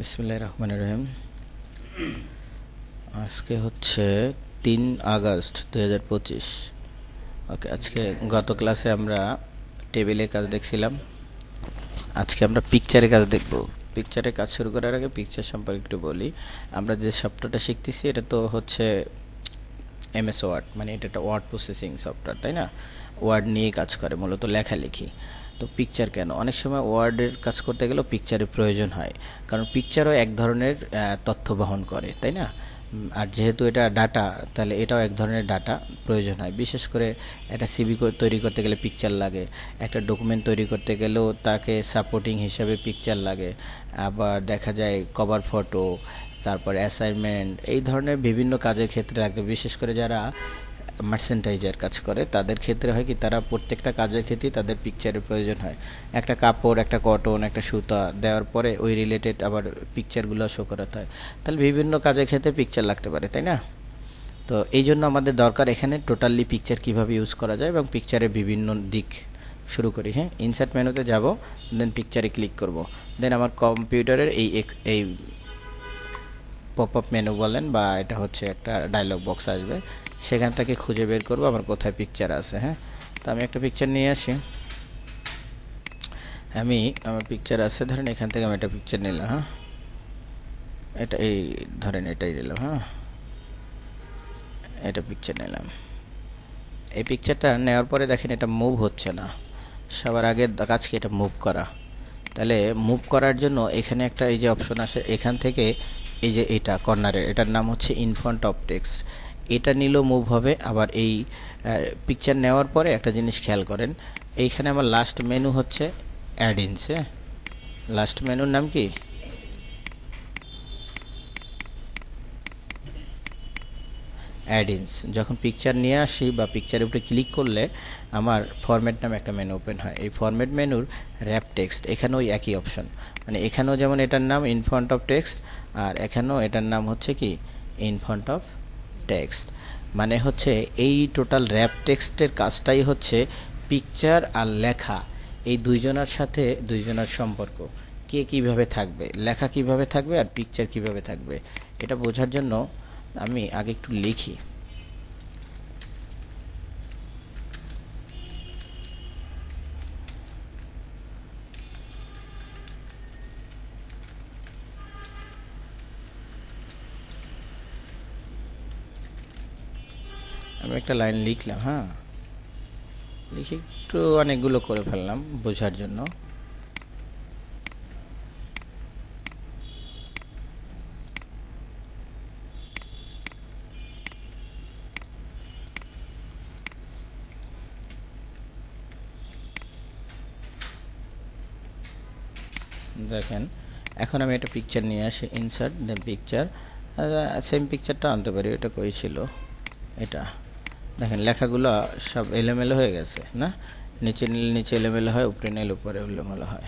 বিসমুল্লাহ রহমান রহিম। আজকে হচ্ছে তিন আগস্ট দুই হাজার পঁচিশ। ওকে, আজকে গত ক্লাসে আমরা টেবিলের কাজ দেখছিলাম। আজকে আমরা পিকচারের কাজ দেখব। পিকচারের কাজ শুরু করার আগে পিকচার সম্পর্কে একটু বলি। আমরা যে সফটওয়্যারটা শিখতেছি, এটা তো হচ্ছে এমএস ওয়ার্ড মানে এটা একটা ওয়ার্ড প্রসেসিং সফটওয়্যার তাই না? ওয়ার্ড নিয়ে কাজ করে, মূলত লেখালেখি। তো পিকচার কেন? অনেক সময় ওয়ার্ডের কাজ করতে গেলেও পিকচারের প্রয়োজন হয়। কারণ পিকচারও এক ধরনের তথ্য বহন করে, তাই না? আর যেহেতু এটা ডাটা তাহলে এটাও এক ধরনের ডাটা প্রয়োজন হয়। বিশেষ করে একটা সিবি তৈরি করতে গেলে পিকচার লাগে, একটা ডকুমেন্ট তৈরি করতে গেলেও তাকে সাপোর্টিং হিসাবে পিকচার লাগে। আবার দেখা যায় কভার ফটো তারপর অ্যাসাইনমেন্ট এই ধরনের বিভিন্ন কাজের ক্ষেত্রে লাগবে বিশেষ করে যারা মার্সেন্টাইজার কাজ করে, তাদের ক্ষেত্রে হয় কি, তারা প্রত্যেকটা কাজের ক্ষেত্রে তাদের পিকচারের প্রয়োজন হয়। একটা কাপড়, একটা কটন একটা সুতা দেওয়ার পরে ওই রিলেটেড আবার পিকচারগুলো শো করাতে হয়। তাহলে বিভিন্ন কাজের ক্ষেত্রে পিকচার লাগতে পারে, তাই না? তো এই জন্য আমাদের দরকার এখানে টোটালি পিকচার কীভাবে ইউজ করা যায় এবং পিকচারের বিভিন্ন দিক শুরু করি হ্যাঁ? ইনসার্ট মেনুতে যাব দেন পিকচারে ক্লিক করব। দেন আমার কম্পিউটারের এই এই পপ আপ মেনু বলেন বা এটা হচ্ছে একটা ডায়লগ বক্স আসবে। সেখান থেকে খুঁজে বের করব, আমার কোথায় পিকচার আছে হ্যাঁ? তো আমি একটা পিকচার নিয়ে আসি। আমি, আমার পিকচার আছে, ধরেন এখান থেকে আমি একটা পিকচার নিলাম হ্যাঁ? এটা এই, ধরেন এটাই নিলাম হ্যাঁ? এটা পিকচার নিলাম। এই পিকচারটা নেওয়ার পরে দেখেন এটা মুভ হচ্ছে না। সবার আগে কাজ কি এটা মুভ করা। তাহলে মুভ করার জন্য এখানে একটা এই যে অপশন আসে, এখান থেকে এই যে এটা কর্নারের এটার নাম হচ্ছে ইনফ্রন্ট অফ টেক্সট এটা নিলেও মুভ হবে। আবার এই পিকচার নেওয়ার পরে একটা জিনিস খেয়াল করেন, এইখানে আমার লাস্ট মেনু হচ্ছে অ্যাড ইনস হ্যাঁ লাস্ট মেনুর নাম কি? অ্যাডিন্স যখন পিকচার নিয়ে আসি বা পিকচারের উপরে ক্লিক করলে আমার ফরম্যাট নামে একটা মেনু ওপেন হয়। এই ফরম্যাট মেনুর র্যাপ টেক্সট এখানেও একই অপশন মানে এখানেও যেমন এটার নাম ইনফ্রন্ট অফ টেক্সট আর এখানেও এটার নাম হচ্ছে কি ইনফ্রন্ট অফ টেক্সট মানে হচ্ছে এই টোটাল র্যাপ টেক্সটের কাজটাই হচ্ছে পিকচার আর লেখা, এই দুইজনের সাথে দুইজনের সম্পর্ক। কে কীভাবে থাকবে, লেখা কীভাবে থাকবে আর পিকচার কীভাবে থাকবে, এটা বোঝার জন্য আমি আগে একটু লিখি। আমি একটা লাইন লিখলাম হ্যাঁ? লিখে একটু অনেকগুলো করে ফেললাম বোঝার জন্য। দেখেন, এখন আমি একটা পিকচার নিয়ে আসি ইনসার্ট দেন পিকচার সেম পিকচারটা আনতে পারি এটা করেছিল এটা। লেখাগুলো সব এলোমেলো হয়ে গেছে, না? নিচে নিলে, নিচে এলোমেলো হয়, উপরে নিলে, উপরে এলোমেলো হয়।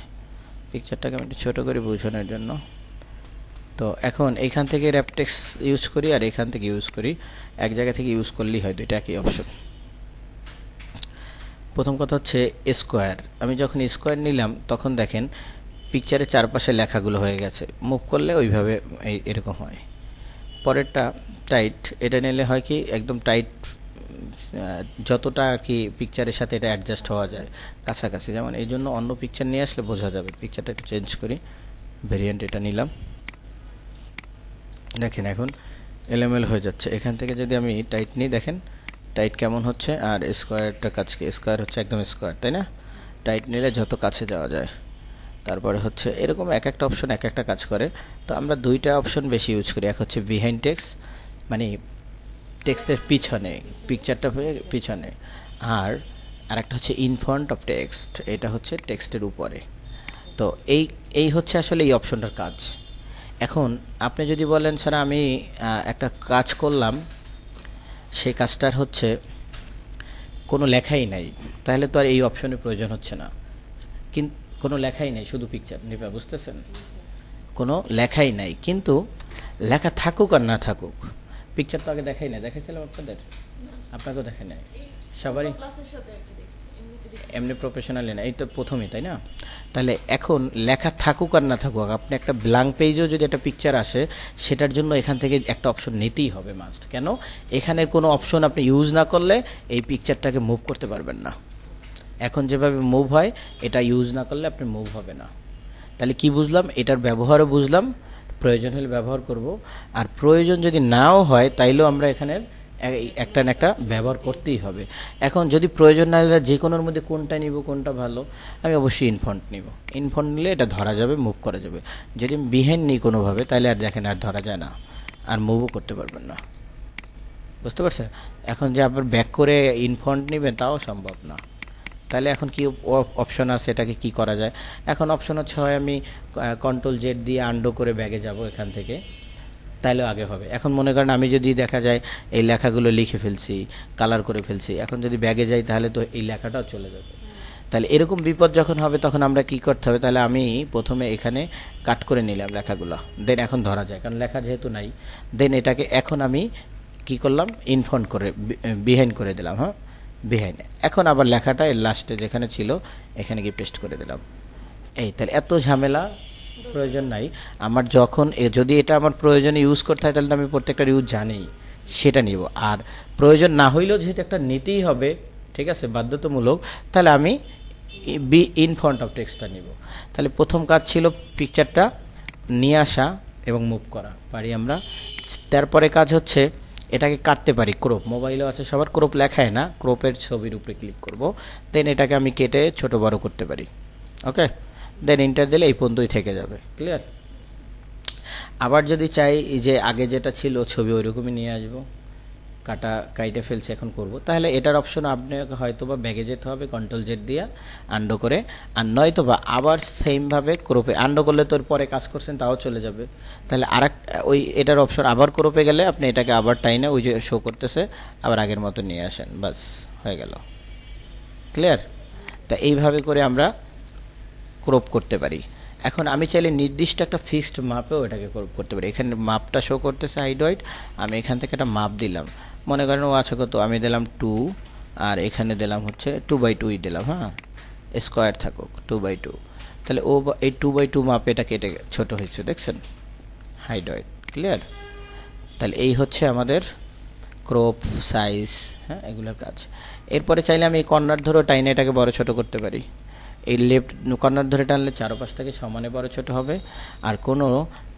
পিকচারটাকে আমি একটু ছোটো করে বোঝানোর জন্য। তো এখন এইখান থেকে র্যাপটেক্স ইউজ করি আর এখান থেকে ইউজ করি। এক জায়গা থেকে ইউজ করলেই হয় দুইটা একই অপশন প্রথম কথা হচ্ছে স্কোয়ার আমি যখন স্কোয়ার নিলাম, তখন দেখেন পিকচারের চারপাশে লেখাগুলো হয়ে গেছে। মুভ করলে ওইভাবে এরকম হয়। পরেরটা টাইট এটা নিলে হয় কি, একদম টাইট যতটা আর কি পিকচারের সাথে এটা অ্যাডজাস্ট হওয়া যায় কাছাকাছি। যেমন এই জন্য অন্য পিকচার নিয়ে আসলে বোঝা যাবে। পিকচারটা একটু চেঞ্জ করি। ভেরিয়েন্ট এটা নিলাম। দেখেন এখন এলোমেলো হয়ে যাচ্ছে। এখান থেকে যদি আমি টাইট নিই, দেখেন টাইট কেমন হচ্ছে আর স্কোয়ারটা কাছে স্কোয়ার হচ্ছে একদম স্কোয়ার তাই না? টাইট নিলে যত কাছে যাওয়া যায়। তারপরে হচ্ছে এরকম এক একটা অপশন এক একটা কাজ করে। তো আমরা দুইটা অপশন বেশি ইউজ করি। এক হচ্ছে বিহাইন্ড টেক্স মানে টেক্সটের পিছনে পিকচারটা পিছনে। আর আরেকটা হচ্ছে ইনফ্রন্ট অফ টেক্সট এটা হচ্ছে টেক্সটের উপরে। তো এই এই হচ্ছে আসলে এই অপশনটার কাজ। এখন আপনি যদি বলেন, স্যার, আমি একটা কাজ করলাম সেই কাজটার হচ্ছে কোনো লেখাই নাই, তাহলে তো আর এই অপশনের প্রয়োজন হচ্ছে না। কিন্তু কোনো লেখাই নাই, শুধু পিকচার নিপা, বুঝতেছেন? কোনো লেখাই নাই, কিন্তু লেখা থাকুক আর না থাকুক পিকচার তো আগে দেখাই নাই। দেখাইছিলাম আপনাদের? আপনাকেও দেখাই নাই। সবারই? এমনি প্রফেশনালি না। এই তো প্রথমে তাই না? তাহলে এখন লেখা থাকুক আর না থাকুক আপনি একটা ব্ল্যাঙ্ক পেজেও যদি একটা পিকচার আসে সেটার জন্য এখান থেকে একটা অপশন নিতেই হবে মাস্ট কেন? এখানের কোনো অপশন আপনি ইউজ না করলে এই পিকচারটাকে মুভ করতে পারবেন না। এখন যেভাবে মুভ হয় এটা ইউজ না করলে আপনি মুভ হবে না। তাহলে কি বুঝলাম? এটার ব্যবহারও বুঝলাম প্রয়োজন হলে ব্যবহার করব। আর প্রয়োজন যদি নাও হয়, তাইলেও আমরা এখানের একটা না একটা ব্যবহার করতেই হবে। এখন যদি প্রয়োজন না হলে যে কোনোর মধ্যে কোনটা নিব, কোনটা ভালো, আমি অবশ্যই ইনফন্ট নিব। ইনফন্ট নিলে এটা ধরা যাবে মুভ করা যাবে। যদি বিহেন নিই কোনোভাবে তাহলে আর দেখেন, আর ধরা যায় না। আর মুভও করতে পারবেন না। বুঝতে পারছেন? এখন যে আবার ব্যাক করে ইনফন্ট নেবেন, তাও সম্ভব না। তাহলে এখন কি অপশন আছে? এটাকে কি করা যায়? এখন অপশন হচ্ছে, হয় আমি কন্ট্রোল জেড দিয়ে আন্ডো করে ব্যাগে যাব এখান থেকে। তাইলেও আগে হবে। এখন মনে করেন আমি যদি দেখা যায়, এই লেখাগুলো লিখে ফেলছি কালার করে ফেলছি, এখন যদি ব্যাগে যাই তাহলে তো এই লেখাটাও চলে যাবে। তাহলে এরকম বিপদ যখন হবে, তখন আমরা কি করতে হবে? তাহলে আমি প্রথমে এখানে কাট করে নিলাম লেখাগুলো। দেন এখন ধরা যায়, কারণ লেখা যেহেতু নাই। দেন এটাকে এখন আমি কি করলাম? ইনফন্ট করে বিহাইন্ড করে দিলাম হ্যাঁ? বিহাইন্ড এখন আবার লেখাটা এর লাস্টে যেখানে ছিল, এখানে গিয়ে পেস্ট করে দিলাম। এই তাহলে এত ঝামেলা, প্রয়োজন নাই। আমার যখন যদি এটা আমার প্রয়োজনে ইউজ করতে হয়, তাহলে তো আমি প্রত্যেকটা ইউজ জানি সেটা নিব। আর প্রয়োজন না হইলেও যেহেতু একটা নিতেই হবে, ঠিক আছে, বাধ্যতামূলক, তাহলে আমি বি ইন ফ্রন্ট অফ টেক্সটটা নিব। তাহলে প্রথম কাজ ছিল পিকচারটা নিয়ে আসা এবং মুভ করা। পারি আমরা। তারপরে কাজ হচ্ছে এটাকে কাটতে পারি, ক্রোপ। মোবাইলেও আছে সবার, ক্রোপ লেখায় না, ক্রোপের ছবির উপরে ক্লিক করব। দেন এটাকে আমি কেটে ছোট বড় করতে পারি। ওকে দেন ইন্টার দিলে এই পর্যন্তই থেকে যাবে। ক্লিয়ার আবার যদি চাই যে আগে যেটা ছিল ছবি ওইরকমই নিয়ে আসব। কাটা, কাইটে ফেলছে, এখন করব। তাহলে এটার অপশন আপনাকে হয়তো বা ব্যাগে যেতে হবে কন্ট্রোল জেড দিয়ে আন্ডো করে। আর নয়তো বা আবার সেমভাবে ক্রোপে আন্ডো করলে তোর পরে কাজ করছেন, তাও চলে যাবে। তাহলে আর ওই এটার অপশন আবার ক্রোপে গেলে আপনি এটাকে আবার টাইনে ওই যে শো করতেছে, আবার আগের মতো নিয়ে আসেন। বাস হয়ে গেল। ক্লিয়ার তা এইভাবে করে আমরা ক্রোপ করতে পারি। এখন আমি চাইলে নির্দিষ্ট একটা ফিক্সড মাপেও এটাকে ক্রপ করতে পারি। এখানে মাপটা শো করতেছে হাইড ওয়াইট আমি এখান থেকে একটা মাপ দিলাম। মনে করেন ও আছে কত? আমি দিলাম টু আর এখানে দিলাম হচ্ছে টু বাই টুই দিলাম হ্যাঁ? স্কোয়ার থাকুক টু বাই টু তাহলে ও এই টু বাই টু মাপে এটা কেটে ছোট হয়েছে, দেখছেন? হাইড ওয়াইট ক্লিয়ার তাহলে এই হচ্ছে আমাদের ক্রপ সাইজ হ্যাঁ এগুলোর কাজ। এরপরে চাইলে আমি এই কর্নার ধরে টাইনে এটাকে বড় ছোট করতে পারি। এই লেফট কর্নার ধরে টানলে চারপাশ থেকে সমানে বড় ছোট হবে, আর কোনো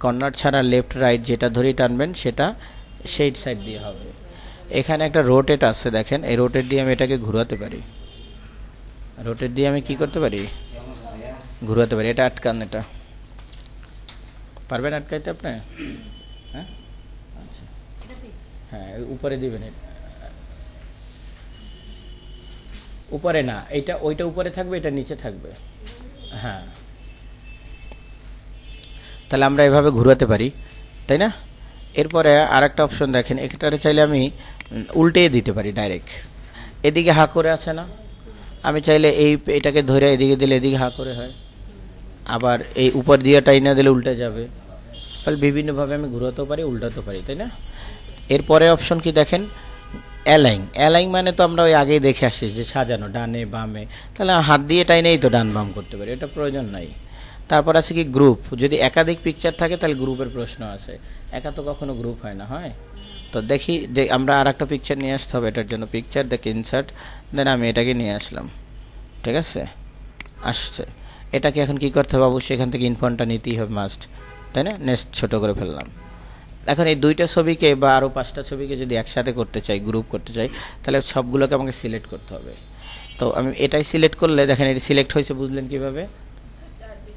কর্নার ছাড়া লেফট রাইট যেটা ধরেই টানবেন, সেটা সেই সাইড দিয়ে হবে। এখানে একটা রোটেট আছে দেখেন। এই রোটেট দিয়ে আমি এটাকে ঘুরাতে পারি। রোটেট দিয়ে আমি কি করতে পারি? ঘুরাতে পারি। এটা আটকান এটা। পারবেন আটকাইতে আপনি? হ্যাঁ? আচ্ছা। হ্যাঁ উপরে দিবেন। উপরে না, এটা, ওইটা উপরে থাকবে, এটা নিচে থাকবে। হ্যাঁ। তাহলে আমরা এভাবে ঘুরাতে পারি, তাই না? এরপরে আরেকটা অপশন দেখেন এখানে চাইলে আমি উল্টে দিতে পারি ডাইরেক্ট এদিকে হা করে আছে না? আমি চাইলে এই এটাকে ধরে এদিকে দিলে এদিকে হা করে হয়। আবার এই উপর দিয়ে টাইনা দিলে উল্টে যাবে। তাহলে বিভিন্নভাবে আমি ঘুরাতেও পারি, উল্টাতেও পারি, তাই না? এরপরে অপশন কি দেখেন? অ্যালাইং অ্যালাইং মানে তো আমরা ওই আগেই দেখে আসছি যে সাজানো, ডানে বামে। তাহলে হাত দিয়ে টাইনেই তো ডান বাম করতে পারি, এটা প্রয়োজন নাই। তারপর আছে কি গ্রুপ যদি একাধিক পিকচার থাকে, তাহলে গ্রুপের প্রশ্ন আছে। একা তো কখনো গ্রুপ হয় না, হয়? তো দেখি যে আমরা আর একটা পিকচার নিয়ে আসতে হবে, এটার জন্য পিকচার দেখে ইনসার্ট দেন আমি এটাকে নিয়ে আসলাম। ঠিক আছে? আসছে। এটাকে এখন কি করতে হবে? অবশ্যই এখান থেকে ইনফর্মটা নিতেই হবে মাস্ট তাই না? নেক্সট ছোট করে ফেললাম। এখন এই দুইটা ছবিকে বা আরও পাঁচটা ছবিকে যদি একসাথে করতে চাই গ্রুপ করতে চাই, তাহলে সবগুলোকে আমাকে সিলেক্ট করতে হবে। তো আমি এটাই সিলেক্ট করলে, দেখেন এটি সিলেক্ট হয়েছে, বুঝলেন কীভাবে?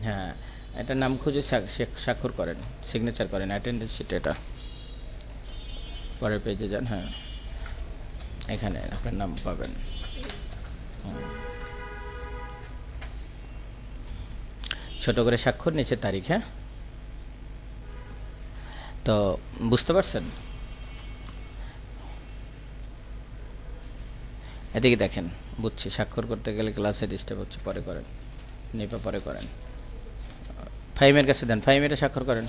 হ্যাঁ এটার নাম খুঁজে স্বা- স্বা- স্বাক্ষর করেন সিগনেচার করেন অ্যাটেন্ডেন্স শিট এটা। পরের পেজে যান হ্যাঁ। এখানে আপনার নাম পাবেন। ছোট করে স্বাক্ষর নিচে তারিখ হ্যাঁ? তো, বুঝতে পারছেন? এদিকে দেখেন, বুঝছি, স্বাক্ষর করতে গেলে ক্লাসে ডিস্টার্ব হচ্ছে, পরে করেন। নিপা পরে করেন। ফাইমের কাছে দেন। ফাইমের স্বাক্ষর করেন।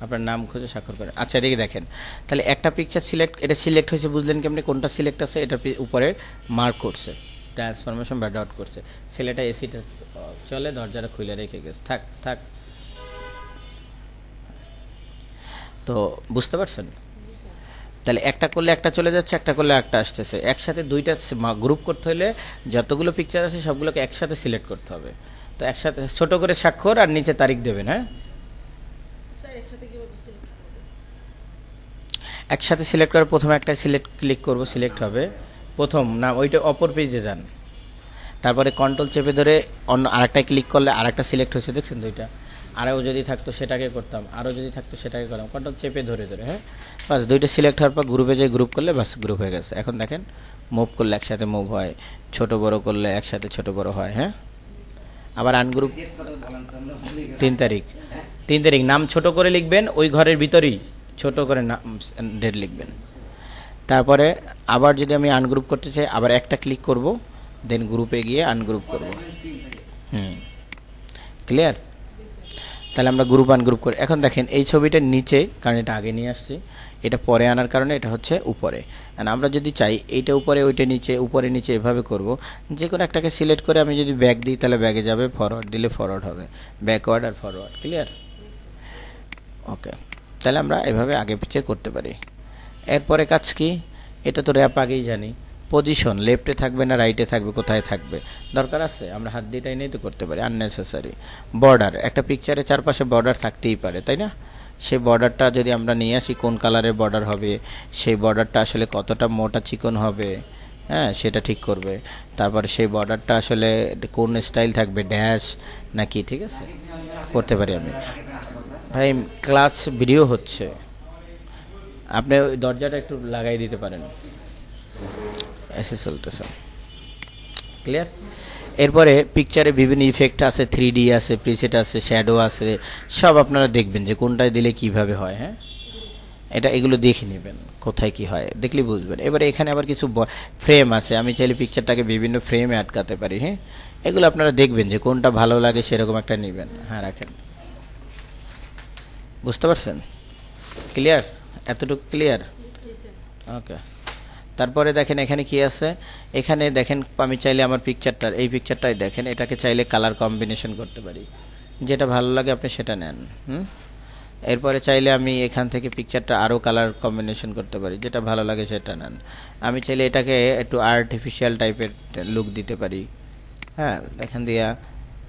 আপনার নাম খুঁজে স্বাক্ষর করেন। আচ্ছা এদিকে দেখেন। তাহলে একটা পিকচার সিলেক্ট এটা সিলেক্ট হয়েছে, বুঝলেন কেমনি? কোনটা সিলেক্ট আছে? এটার উপরে মার্ক করছে। ট্রান্সফরমেশন বা ডট করছে। ছেলেটা এসিটা চলে, দরজাটা খুলে রেখে গেছে। থাক থাক। তো বুঝতে পারছেন? তাহলে একটা করলে একটা চলে যাচ্ছে, একটা করলে একটা আসতেছে। একসাথে দুইটা গ্রুপ করতে হলে যতগুলো পিকচার আছে, সবগুলোকে একসাথে সিলেক্ট করতে হবে। তো একসাথে ছোট করে স্বাক্ষর আর নিচে তারিখ দেবেন হ্যাঁ? একসাথে সিলেক্ট করব? একসাথে সিলেক্ট করে প্রথমে একটা সিলেক্ট ক্লিক করব সিলেক্ট হবে। প্রথম না ওইটা অপর পেজে যান। তারপরে কন্ট্রোল চেপে ধরে অন্য আরেকটা ক্লিক করলে আরেকটা সিলেক্ট হয়েছে দেখছেন দুইটা আরও যদি থাকতো সেটাকে করতাম আরও যদি থাকতো সেটাকে করতাম। কন্ট্রোল চেপে ধরে ধরে হ্যাঁ? বাস দুইটা সিলেক্ট হওয়ার পর গ্রুপে যে গ্রুপ করলে বাস গ্রুপ হয়ে গেছে। এখন দেখেন মুভ করলে একসাথে মুভ হয় ছোট বড় করলে একসাথে ছোট বড় হয় হ্যাঁ? আবার আনগ্রুপ তিন তারিখ। তিন তারিখ। নাম ছোট করে লিখবেন, ওই ঘরের ভিতরেই ছোট করে নাম ডেট লিখবেন। তারপরে আবার যদি আমি আনগ্রুপ করতে চাই, আবার একটা ক্লিক করব দেন গ্রুপে গিয়ে আনগ্রুপ করব। হুম। ক্লিয়ার তাহলে আমরা গ্রুপ আনগ্রুপ করি। এখন দেখেন, এই ছবিটার নিচে, কারণ এটা আগে নিয়ে আসছি। এটা পরে আনার কারণে এটা হচ্ছে উপরে। আর আমরা যদি চাই এইটা উপরে, ওইটা নিচে, উপরে, নিচে এভাবে করব যে কোনো একটাকে সিলেক্ট করে আমি যদি ব্যাক দিই, তাহলে ব্যাগে যাবে ফরওয়ার্ড দিলে ফরওয়ার্ড হবে। ব্যাকওয়ার্ড আর ফরওয়ার্ড ক্লিয়ার ওকে তাহলে আমরা এভাবে আগে পিছিয়ে করতে পারি। এরপরে কাজ কি? এটা তো র্যাপ আগেই জানি। পজিশন লেফটে থাকবে না রাইটে থাকবে, কোথায় থাকবে? দরকার আছে? আমরা হাত দিয়ে টাইনেই তো করতে পারি আননেসেসারি বর্ডার একটা পিকচারের চারপাশে বর্ডার থাকতেই পারে, তাই না? সেই বর্ডারটা যদি আমরা নিয়ে আসি, কোন কালারের বর্ডার হবে, সেই বর্ডারটা আসলে কতটা মোটা চিকন হবে হ্যাঁ সেটা ঠিক করবে। তারপরে সেই বর্ডারটা আসলে কোন স্টাইল থাকবে ড্যাশ নাকি, ঠিক আছে? করতে পারি আমি। ভাই ক্লাস ভিডিও হচ্ছে। আপনি ওই দরজাটা একটু লাগাই দিতে পারেন। এসে চলতেছে। ক্লিয়ার এরপরে পিকচারে বিভিন্ন ইফেক্ট আছে থ্রি ডি আছে প্রিসেট আছে শ্যাডো আছে সব আপনারা দেখবেন যে কোনটায় দিলে কীভাবে হয় হ্যাঁ? এটা এগুলো দেখে নেবেন কোথায় কি হয় দেখলে বুঝবেন। এবারে এখানে আবার কিছু ফ্রেম আছে আমি চাইলে পিকচারটাকে বিভিন্ন ফ্রেমে আটকাতে পারি হ্যাঁ? এগুলো আপনারা দেখবেন যে কোনটা ভালো লাগে সেরকম একটা নেবেন। হ্যাঁ রাখেন। বুঝতে পারছেন? ক্লিয়ার এতটুকু ক্লিয়ার ওকে তারপরে দেখেন এখানে কি আছে? এখানে দেখেন, আমি চাইলে আমার পিকচারটার এই পিকচারটাই দেখেন, এটাকে চাইলে কালার কম্বিনেশন করতে পারি। যেটা ভালো লাগে, আপনি সেটা নেন, হুম? এরপরে চাইলে আমি এখান থেকে পিকচারটা আরও কালার কম্বিনেশন করতে পারি, যেটা ভালো লাগে সেটা নেন। আমি চাইলে এটাকে একটু আর্টিফিশিয়াল টাইপের লুক দিতে পারি। হ্যাঁ এখান দিয়া,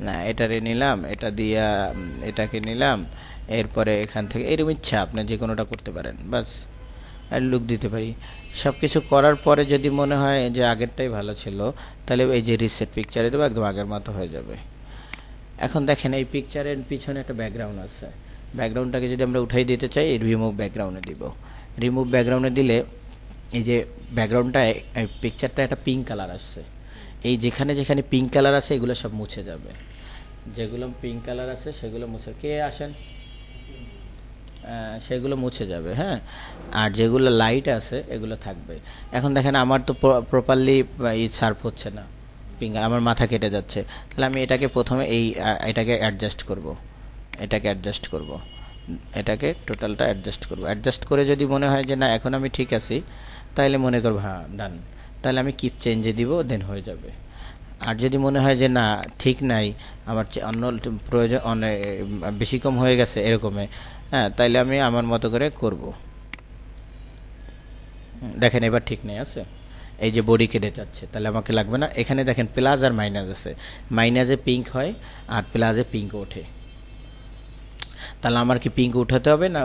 না, এটারে নিলাম, এটা দিয়া এটাকে নিলাম, এরপরে এখান থেকে, এরকম ইচ্ছা আপনি যে কোনোটা করতে পারেন, বাস, আর লুক দিতে পারি। সব কিছু করার পরে যদি মনে হয় যে আগেরটাই ভালো ছিল, তাহলে এই যে রিসেট পিকচারে দেবো একদম আগের মতো হয়ে যাবে। এখন দেখেন এই পিকচারের পিছনে একটা ব্যাকগ্রাউন্ড আছে। ব্যাকগ্রাউন্ডটাকে যদি আমরা উঠাই দিতে চাই রিমুভ ব্যাকগ্রাউন্ডে দিব। রিমুভ ব্যাকগ্রাউন্ডে দিলে এই যে ব্যাকগ্রাউন্ডটা পিকচারটা একটা পিঙ্ক কালার আসছে। এই যেখানে যেখানে পিঙ্ক কালার আছে, এগুলো সব মুছে যাবে। যেগুলো পিঙ্ক কালার আছে, সেগুলো মুছে কে আসেন? সেগুলো মুছে যাবে হ্যাঁ? আর যেগুলো লাইট আছে, এগুলো থাকবে। এখন দেখেন আমার তো প্রপারলি ই সার্ফ হচ্ছে না। ফিঙ্গার আমার মাথা কেটে যাচ্ছে। তাহলে আমি এটাকে প্রথমে এই এটাকে অ্যাডজাস্ট করব। এটাকে অ্যাডজাস্ট করব। এটাকে টোটালটা অ্যাডজাস্ট করব। অ্যাডজাস্ট করে যদি মনে হয় যে না, এখন আমি ঠিক আছি, তাহলে মনে করব হ্যাঁ ডান তাহলে আমি কিপ চেঞ্জে দিব দেন হয়ে যাবে। আর যদি মনে হয় যে না, ঠিক নাই, আমার অন্য প্রয়োজন অনেক বেশি কম হয়ে গেছে, এরকমে হ্যাঁ তাইলে আমি আমার মতো করে করব। দেখেন এবার ঠিক নেই, আছে? এই যে বডি কেটে যাচ্ছে, তাহলে আমাকে লাগবে না। এখানে দেখেন প্লাস আর মাইনাস আছে। মাইনাসে পিঙ্ক হয় আর প্লাসে পিঙ্ক ওঠে। তাহলে আমার কি পিঙ্ক উঠাতে হবে না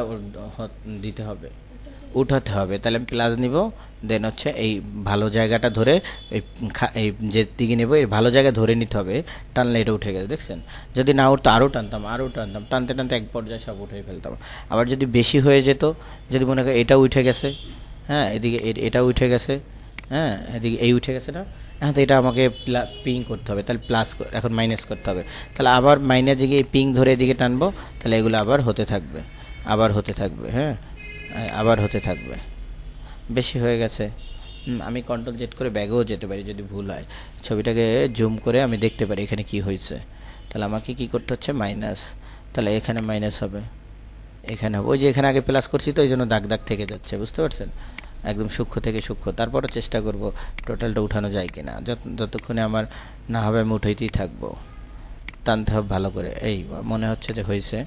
দিতে হবে? উঠাতে হবে। তাহলে আমি প্লাস নিব দেন হচ্ছে এই ভালো জায়গাটা ধরে এই যে দিকে নেব, এই ভালো জায়গা ধরে নিতে হবে। টানলে এটা উঠে গেছে দেখছেন? যদি না উঠতো আরও টানতাম আরও টানতাম, টানতে টানতে এক পর্যায়ে সব উঠে ফেলতাম। আবার যদি বেশি হয়ে যেত, যদি মনে করি এটা উঠে গেছে হ্যাঁ এদিকে এটা উঠে গেছে হ্যাঁ এদিকে এই উঠে গেছে না হ্যাঁ তো এটা আমাকে পিং করতে হবে। তাহলে প্লাস এখন মাইনাস করতে হবে। তাহলে আবার মাইনাস গিয়ে পিং ধরে এদিকে টানবো, তাহলে এগুলো আবার হতে থাকবে, আবার হতে থাকবে হ্যাঁ। আবার হতে থাকবে। বেশি হয়ে গেছে। আমি কন্ট্রোল জেট করে ব্যাগেও যেতে পারি যদি ভুল হয়। ছবিটাকে জুম করে আমি দেখতে পারি এখানে কি হয়েছে। তাহলে আমাকে কি করতে হচ্ছে? মাইনাস তাহলে এখানে মাইনাস হবে। এখানে হবে। ওই যে এখানে আগে প্লাস করছি তো ওই জন্য দাগ দাগ থেকে যাচ্ছে। বুঝতে পারছেন? একদম সূক্ষ্ম থেকে সূক্ষ্ম। তারপরও চেষ্টা করব টোটালটা উঠানো যায় কিনা। যত- যতক্ষণে আমার না হবে, আমি উঠাইতেই থাকব। টানতে হবে ভালো করে। এই, মনে হচ্ছে যে হয়েছে।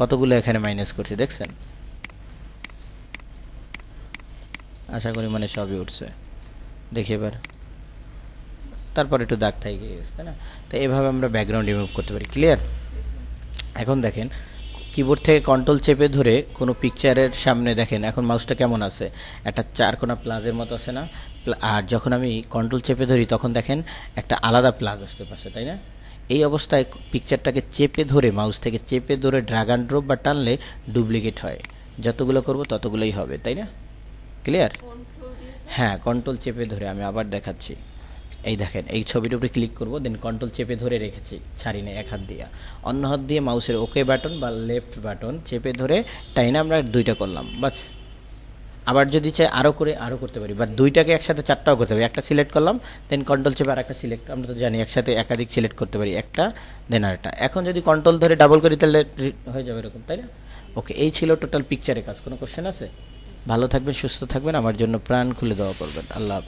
কতগুলো এখানে মাইনাস করছি, দেখছেন? আশা করি মানে সবই উঠছে। দেখি এবার। তারপর একটু দাগ থেকে গেছে, তাই না? তো এভাবে আমরা ব্যাকগ্রাউন্ড রিমুভ করতে পারি। ক্লিয়ার এখন দেখেন কিবোর্ড থেকে কন্ট্রোল চেপে ধরে কোনো পিকচারের সামনে দেখেন, এখন মাউসটা কেমন আছে? একটা চারকোনা প্লাজের মতো আছে না? আর যখন আমি কন্ট্রোল চেপে ধরি, তখন দেখেন একটা আলাদা প্লাজ আসতে পারছে তাই না? এই অবস্থায় পিকচারটাকে চেপে ধরে মাউস থেকে চেপে ধরে ড্রাগ অ্যান্ড ড্রপ বা টানলে ডুপ্লিকেট হয়। যতগুলো করব ততগুলোই হবে, তাই না? ক্লিয়ার হ্যাঁ কন্ট্রোল চেপে ধরে, আমি আবার দেখাচ্ছি। এই দেখেন, এই ছবিটার উপরে ক্লিক করব দেন কন্ট্রোল চেপে ধরে রেখেছি, ছাড়ি না এক হাত দিয়ে। অন্য হাত দিয়ে মাউসের ওকে বাটন বা লেফট বাটন চেপে ধরে টাইনা আমরা দুইটা করলাম, বাস। আবার যদি চাই আরও করে আরও করতে পারি। বা দুইটাকে একসাথে, চারটাও করতে পারি। একটা সিলেক্ট করলাম দেন কন্ট্রোল চেপে আর একটা সিলেক্ট আমরা তো জানি একসাথে একাধিক সিলেক্ট করতে পারি, একটা দেন আরেকটা। এখন যদি কন্ট্রোল ধরে ডাবল করি তাহলে হয়ে যাবে এরকম, তাই না? ওকে এই ছিল টোটাল পিকচারের কাজ। কোনো কোশ্চেন আছে? ভালো থাকবেন, সুস্থ থাকবেন। আমার জন্য প্রাণ খুলে দেওয়া করবেন। আল্লাহ হাফেজ।